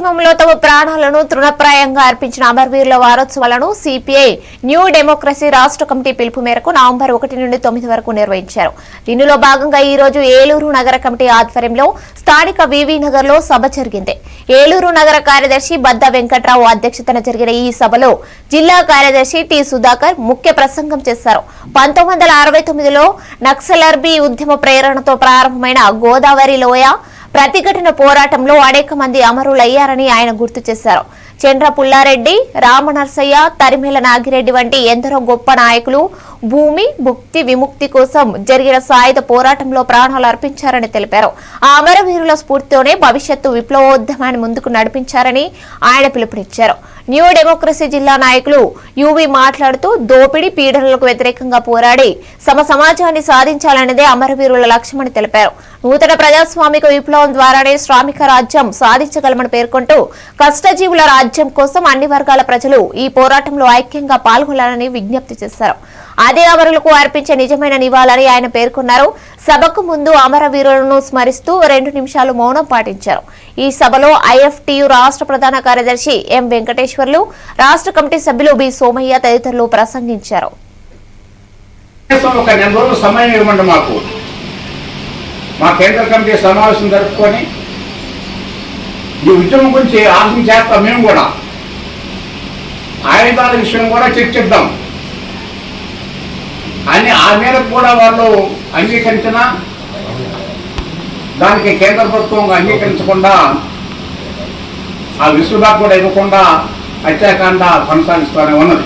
ఉద్యమంలో తమ ప్రాణాలను తృణప్రాయంగా అర్పించిన అమరవీరుల వారోత్సవాలను సిపిఐ న్యూ డెమోక్రసీ రాష్ట్ర కమిటీ పిలుపు మేరకు నవంబర్ ఒకటి నుండి తొమ్మిది వరకు నిర్వహించారు. దీనిలో భాగంగా ఈ రోజు ఏలూరు నగర కమిటీ ఆధ్వర్యంలో స్థానిక వివి నగర్లో సభ జరిగింది. ఏలూరు నగర కార్యదర్శి బద్ద వెంకట్రావు అధ్యక్షతన జరిగిన ఈ సభలో జిల్లా కార్యదర్శి టి సుధాకర్ ముఖ్య ప్రసంగం చేశారు. పంతొమ్మిది వందల అరవై తొమ్మిదిలో నక్సలర్బీ ఉద్యమ ప్రేరణతో ప్రారంభమైన గోదావరి లోయ ప్రతిఘటన పోరాటంలో అనేక మంది అమరులయ్యారని ఆయన గుర్తు చేశారు. చంద్ర పుల్లారెడ్డి రామనర్సయ్య తరిమేల నాగిరెడ్డి వంటి ఎందరో గొప్ప నాయకులు భూమి ముక్తి విముక్తి కోసం జరిగిన సాయుధ పోరాటంలో ప్రాణాలు అర్పించారని తెలిపారు. ఆ అమరవీరుల స్ఫూర్తితోనే భవిష్యత్తు విప్లవోద్యమాన్ని ముందుకు నడిపించారని ఆయన పిలుపునిచ్చారు. న్యూ డెమోక్రసీ జిల్లా నాయకులు యువి మాట్లాడుతూ దోపిడీ పీడనలకు వ్యతిరేకంగా పోరాడి సమ సమాజాన్ని సాధించాలన్నదే అమరవీరుల లక్ష్యమని తెలిపారు. నూతన ప్రజాస్వామిక విప్లవం ద్వారానే శ్రామిక రాజ్యం సాధించగలమని పేర్కొంటూ కష్టజీవుల రాజ్యం కోసం అన్ని వర్గాల ప్రజలు ఈ పోరాటంలో ఐక్యంగా పాల్గొనాలని విజ్ఞప్తి చేశారు. అదే అమరులకు అర్పించే నిజమైన నివాళని ఆయన పేర్కొన్నారు. సభకు ముందు అమరవీరులను స్మరిస్తూ రెండు నిమిషాలు మౌనం పాటించారు. ఈ సభలో ఐఎఫ్టియు రాష్ట్ర ప్రధాన కార్యదర్శి ఎం వెంకటేశ్వర్లు రాష్ట్ర కమిటీ సభ్యులు బి సోమయ్య తదితరులు ప్రసంగించారు. ఒక నెల రోజులు సమయం ఇవ్వండి మాకు. మా కేంద్ర కమిటీ సమావేశం జరుపుకొని ఈ ఉద్యమం గురించి ఆలోచన చేస్తాం మేము కూడా. ఆయుధాల విషయం కూడా చర్చిద్దాం. అని ఆ మేరకు కూడా వాళ్ళు అంగీకరించిన దానికి కేంద్ర ప్రభుత్వం అంగీకరించకుండా ఆ విసుగా కూడా ఇవ్వకుండా హత్యాకాండ కొనసాగిస్తూనే ఉన్నది.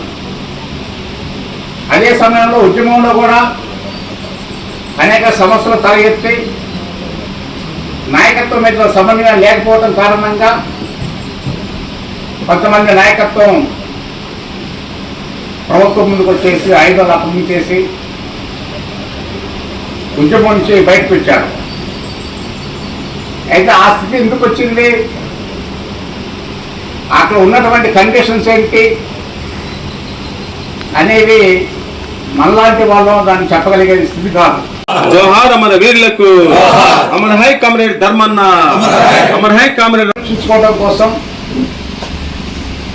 అదే సమయంలో ఉద్యమంలో కూడా అనేక సమస్యలు తలెత్తి నాయకత్వం మీద సమన్వయం లేకపోవడం కారణంగా కొంతమంది నాయకత్వం ప్రభుత్వం ముందుకు వచ్చేసి ఆయుధాలు అప్పగించేసి ఉద్యమం నుంచి బయటకు వచ్చారు. అయితే ఆ స్థితి ఎందుకు వచ్చింది? అక్కడ ఉన్నటువంటి కండిషన్స్ ఏంటి? అనేవి మనలాంటి వాళ్ళం దాన్ని చెప్పగలిగే స్థితి కాదు. జోహార్ అమర వీరులకు అమర హై కామ్రేడ్ ధర్మన్న. అమర హై కామ్రేడ్. రక్షించుకోవడం కోసం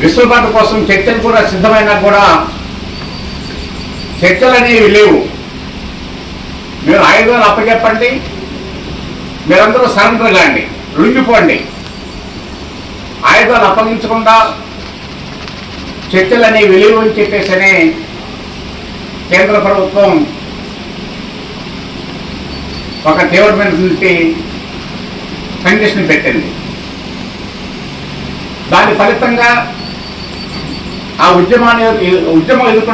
విశ్వపాట కోసం చర్చలు కూడా సిద్ధమైనా కూడా చర్చలు అనేవి లేవు. మీరు ఆయుధాలు అప్పచెప్పండి మీరందరూ సరెండర్ కాండి రుంగిపోండి ఆయుధాలు అప్పగించకుండా చర్చలు అనేవి లేవు అని చెప్పేసి అనే కేంద్ర ప్రభుత్వం ఒక తీవ్రమైనటువంటి కండిషన్ పెట్టింది. దాని ఫలితంగా ఆ ఉద్యమాన్ని ఉద్యమం ఎదుర్కొన్న